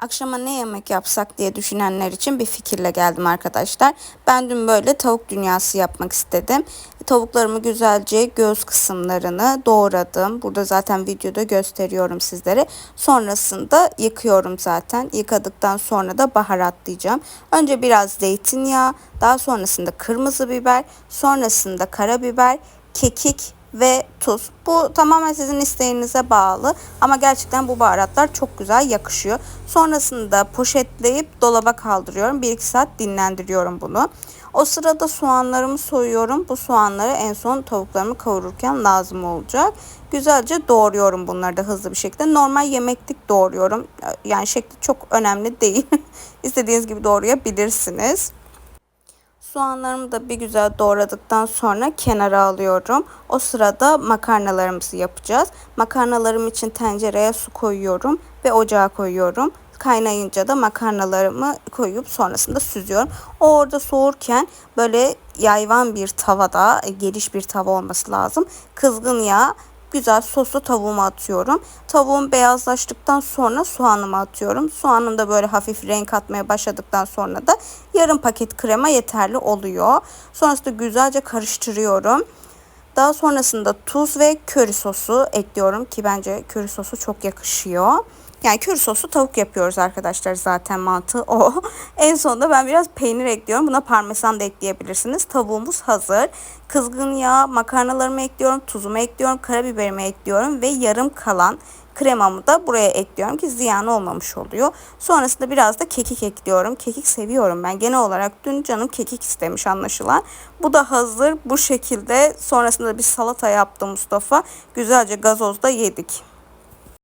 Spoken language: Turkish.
Akşama ne yemek yapsak diye düşünenler için bir fikirle geldim arkadaşlar. Ben dün böyle tavuk dünyası yapmak istedim. Tavuklarımı güzelce göğüs kısımlarını doğradım. Burada zaten videoda gösteriyorum sizlere. Sonrasında yıkıyorum zaten. Yıkadıktan sonra da baharatlayacağım. Önce biraz zeytinyağı, daha sonrasında kırmızı biber, sonrasında karabiber, kekik ve tuz. Bu tamamen sizin isteğinize bağlı ama gerçekten bu baharatlar çok güzel yakışıyor. Sonrasında poşetleyip dolaba kaldırıyorum. 1-2 saat dinlendiriyorum bunu. O sırada soğanlarımı soyuyorum. Bu soğanları en son tavuklarımı kavururken lazım olacak. Güzelce doğruyorum bunları da hızlı bir şekilde. Normal yemeklik doğruyorum. Yani şekli çok önemli değil. İstediğiniz gibi doğrayabilirsiniz. Soğanlarımı da bir güzel doğradıktan sonra kenara alıyorum. O sırada makarnalarımızı yapacağız. Makarnalarım için tencereye su koyuyorum ve ocağa koyuyorum. Kaynayınca da makarnalarımı koyup sonrasında süzüyorum. O orada soğurken böyle yayvan bir tavada, geniş bir tava olması lazım. Kızgın yağ güzel soslu tavuğumu atıyorum. Tavuğum beyazlaştıktan sonra soğanımı atıyorum. Soğanım da böyle hafif renk atmaya başladıktan sonra da yarım paket krema yeterli oluyor. Sonrasında güzelce karıştırıyorum. Daha sonrasında tuz ve köri sosu ekliyorum ki bence köri sosu çok yakışıyor. Yani köri soslu tavuk yapıyoruz arkadaşlar zaten mantığı o. en sonunda ben biraz peynir ekliyorum. Buna parmesan da ekleyebilirsiniz. Tavuğumuz hazır. Kızgın yağ, makarnalarımı ekliyorum, tuzumu ekliyorum, karabiberimi ekliyorum ve yarım kalan kremamı da buraya ekliyorum ki ziyan olmamış oluyor. Sonrasında biraz da kekik ekliyorum. Kekik seviyorum ben. Genel olarak dün canım kekik istemiş anlaşılan. Bu da hazır bu şekilde. Sonrasında bir salata yaptı Mustafa. Güzelce gazozda yedik.